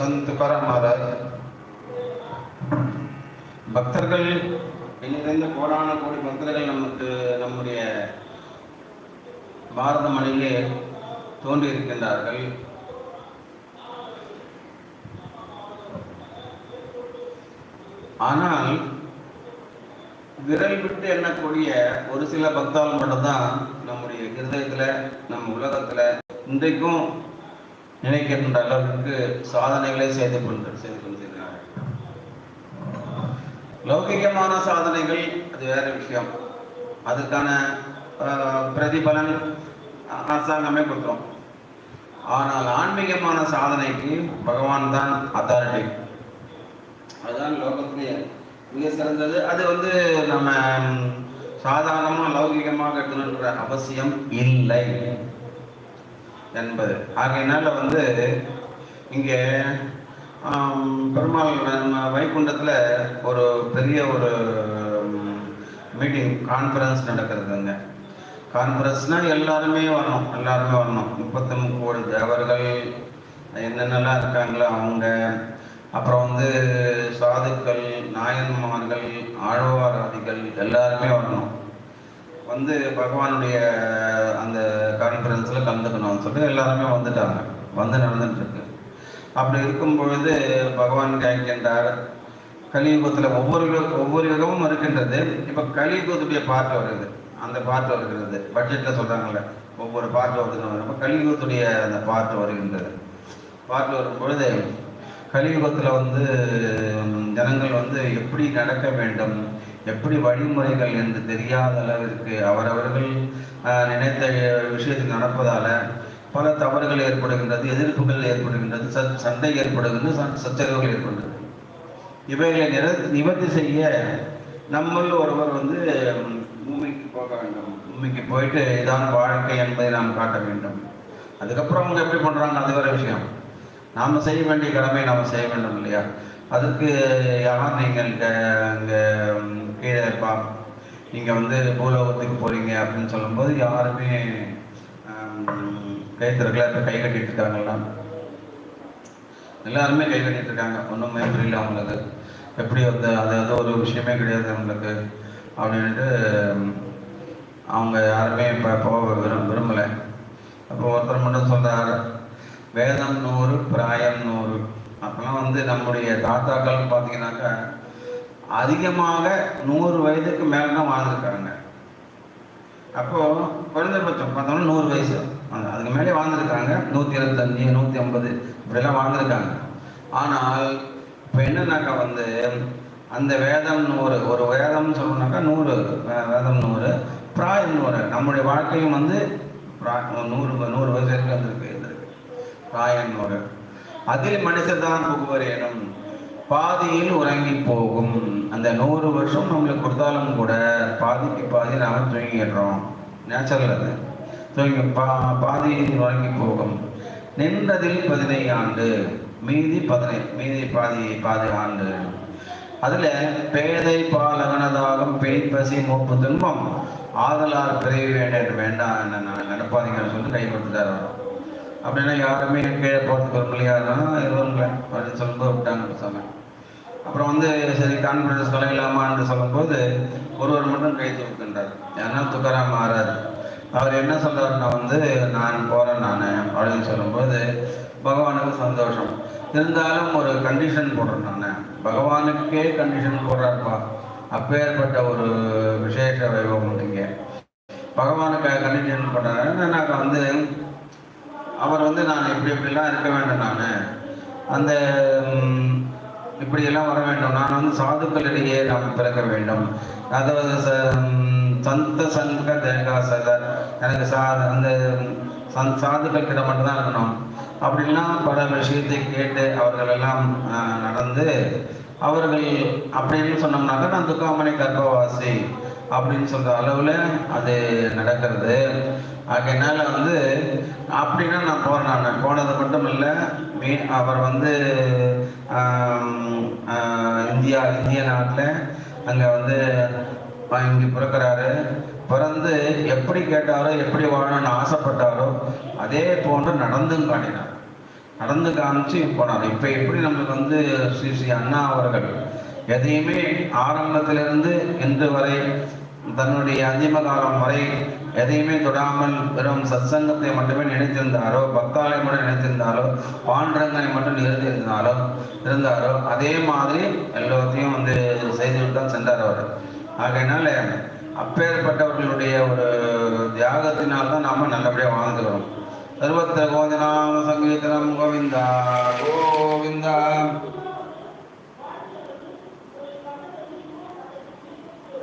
சந்த் துக்காராம் பக்தர்கள் எண்ணிறந்த கோடான கோடி பக்தர்கள் நமக்கு நம்முடைய பாரத மலையிலே தோன்றியிருக்கின்றார்கள் ஆனால் விரல் விட்டு எண்ணக்கூடிய ஒரு சில பக்தால் மட்டும்தான் நம்முடைய இருதயத்துல நம்ம உலகத்துல இன்றைக்கும் நினைக்கின்ற அளவுக்கு சாதனைகளை செய்து கொண்டு செய்து கொண்டிருக்கிறார்கள் லௌகிகமான சாதனைகள் அது வேற விஷயம். அதுக்கான பிரதிபலன் அரசாங்கமே கொடுக்கும். ஆனால் ஆன்மீகமான சாதனைக்கு பகவான் தான் அத்தாரிட்டி அதுதான் லோகத்திலேயே மிக சிறந்தது. அது வந்து நம்ம சாதாரணமாக லௌகிகமாக எடுத்துன்ற அவசியம் இல்லை. என்பது. ஆகையினால வந்து இங்கே பெருமாள் வைகுண்டத்தில் ஒரு பெரிய ஒரு மீட்டிங் கான்ஃபரன்ஸ் நடக்கிறதுங்க. கான்ஃபரன்ஸ்னால் எல்லாருமே வரணும் எல்லாருமே வரணும். முப்பத்தி கோடி தேவர்கள் என்னென்னலாம் இருக்காங்களோ அவங்க. அப்புறம் வந்து சாதுக்கள் நாயன்மார்கள் ஆழ்வாராதிகள் எல்லாருமே வரணும். வந்து பகவானுடைய அந்த கான்ஃபரன்ஸில் கலந்துக்கணும்னு சொல்லிட்டு எல்லாருமே வந்துட்டாங்க. வந்து நடந்துட்டு இருக்கு அப்படி இருக்கும் பொழுது பகவான் கேட்கின்றார் கலியுகத்தில் ஒவ்வொரு ஒவ்வொரு யுகமும் இருக்கின்றது. இப்போ கலியுகத்துடைய பாட்டு வருது. அந்த பாட்டு வருகிறது. பட்ஜெட்டில் சொல்கிறாங்கல்ல ஒவ்வொரு பாட்டு வருதுன்னு இப்போ கலியுகத்துடைய அந்த பாட்டு வருகின்றது. பாட்டு வரும் பொழுது கலியுகத்தில் வந்து ஜனங்கள் வந்து எப்படி நடக்க வேண்டும்? எப்படி வழிமுறைகள் என்று தெரியாத அளவிற்கு அவரவர்கள் ஆஹ், நினைத்த விஷயத்துக்கு நடப்பதால பல தவறுகள் ஏற்படுகின்றது எதிர்ப்புகள் ஏற்படுகின்றது ச- சண்டை ஏற்படுகின்றது சச்சரவுகள் ஏற்படுகின்றது. இவைகளை நிற நிவர்த்தி செய்ய நம்மள் ஒருவர் வந்து பூமிக்கு போக வேண்டும். பூமிக்கு போயிட்டு இதான் வாழ்க்கை என்பதை நாம் காட்ட வேண்டும். அதுக்கப்புறம் அவங்க எப்படி பண்றாங்க அது வேறு விஷயம். நாம செய்ய வேண்டிய கடமை நாம செய்ய வேண்டும் இல்லையா? அதுக்கு யார் நீங்கள் இங்கே கீழே பா நீங்கள் வந்து பூலோகத்துக்கு போகிறீங்க அப்படின்னு சொல்லும்போது யாருமே ஆம், இப்போ கை கட்டிட்டு இருக்காங்களா எல்லாருமே கை கட்டிட்டு இருக்காங்க. ஒன்றுமே புரியல அவங்களுக்கு. எப்படி வந்து அது அது ஒரு விஷயமே கிடையாது அவங்களுக்கு. அப்படின்ட்டு அவங்க யாருமே இப்போ போக விரும் விரும்பலை. அப்போ ஒருத்தர் மட்டும் சொல்கிறார் வேதம் நூறு பிராயம் நூறு. வந்து நம்முடைய தாத்தாக்கள் பார்த்தீங்கன்னாக்கா அதிகமாக நூறு வயதுக்கு மேலே தான் வாழ்ந்துருக்காங்க. அப்போ குறைந்தபட்சம் பார்த்தோம்னா நூறு வயசு. அந்த- அதுக்கு மேலே வாழ்ந்துருக்காங்க. நூற்றி இருபத்தஞ்சி நூற்றி ஐம்பது இப்படிலாம் வாழ்ந்துருக்காங்க. ஆனால் இப்போ என்னன்னாக்கா வந்து அந்த வேதம் நூறு ஒரு வேதம்னு சொல்லணும்னாக்கா நூறு வேதம் நூறு பிராயம் நூறு. நம்முடைய வாழ்க்கையும் வந்து பிரா- நூறு நூறு வயசு வரைக்கும் வந்திருக்கு இருந்திருக்கு பிராயம் நூறு. அதில் மனுஷர்தான் புகுவரேனும் பாதியில் உறங்கி போகும். அந்த நூறு வருஷம் நம்மளுக்கு கொடுத்தாலும் கூட பாதிக்கு பாதி நாம தூங்கிடுறோம். நேச்சுரல் அது தூங்கி பா பாதியில் உறங்கி போகும். நின்றதில் பதினை ஆண்டு மீதி பதினை மீதி பாதி பாதி ஆண்டு. அதுல பேதை பாலகனதாகும் பெண் பேய் பசி மூப்பு துன்பம் ஆதலார் பிறவி வேண்டேன் வேண்டாம் என்ன நடப்பாதீங்கன்னு சொல்லி கை கொடுத்துட்டார் அப்படின்னா யாருமே கீழே போகிறதுக்கு விரும்பலையாருன்னா இருவருங்கள அப்படின்னு சொல்லும்போது விட்டாங்க பேசாம அப்புறம் வந்து சரி கான்ஃபிடன்ஸ் கலையிலாமான்னு சொல்லும்போது ஒருவர் மட்டும் கை தூக்குன்றார் ஏன்னா துக்காராம் மாறாது. அவர் என்ன சொல்கிறாருன்னா வந்து நான் போகிறேன் நான் அப்படின்னு சொல்லும்போது பகவானுக்கு சந்தோஷம். இருந்தாலும் ஒரு கண்டிஷன் போடுறேன் நான். பகவானுக்கே கண்டிஷன் போடுறாருப்பா. அப்பேற்பட்ட ஒரு விசேஷ வைபவம் இங்கே. பகவானுக்கு கண்டிஷன் போடுறாரு. நான் வந்து அவர் வந்து நான் இப்படி இப்படிலாம் இருக்க வேண்டும் நான். அந்த இப்படியெல்லாம் வர வேண்டும். நான் வந்து சாதுக்களிடையே நாம் பிறக்க வேண்டும். அதாவது ச- சந்த சங்க தேகா எனக்கு சா அந்த சந் சாதுக்கள் கிட்ட மட்டும்தான் இருக்கணும். அப்படின்லாம் பல விஷயத்தை கேட்டு அவர்கள் எல்லாம் நடந்து அவர்கள் அப்படின்னு சொன்னோம்னாக்கா நான் துக்காமணி கர்ப்பவாசி அப்படின்னு சொல்கிற அளவில் அது நடக்கிறது. ஆகையினால வந்து அப்படின்னா நான் போகிறேன் நான். போனது மட்டும் இல்லை மீ அவர் வந்து இந்தியா இந்திய நாட்டில் அங்கே வந்து இங்கே பிறக்கிறாரு. பிறந்து எப்படி கேட்டாரோ எப்படி வாழணும்னு ஆசைப்பட்டாரோ அதே போன்று நடந்தும் காட்டினார். நடந்து காமிச்சு போனார். இப்போ எப்படி நம்மளுக்கு வந்து ஸ்ரீ ஸ்ரீ அண்ணா அவர்கள் எதையுமே ஆரம்பத்திலிருந்து இன்று வரை தன்னுடைய அந்திம காலம் வரை எதையுமே தொடாமல் வெறும் சத்சங்கத்தை மட்டுமே நினைத்திருந்தாரோ பக்தாலை மட்டும் நினைத்திருந்தாரோ பாண்டங்களை மட்டும் இருந்திருந்தாரோ இருந்தாரோ அதே மாதிரி எல்லாத்தையும் வந்து செய்துவிட்டு தான் சென்றார் அவர். ஆகையினால அப்பேற்பட்டவர்களுடைய ஒரு தியாகத்தினால் தான் நாம நல்லபடியாக வாழ்ந்துக்கிறோம். சர்வத்திர கோவிந்தநாம சங்கீதனம் கோவிந்தா கோவிந்தா.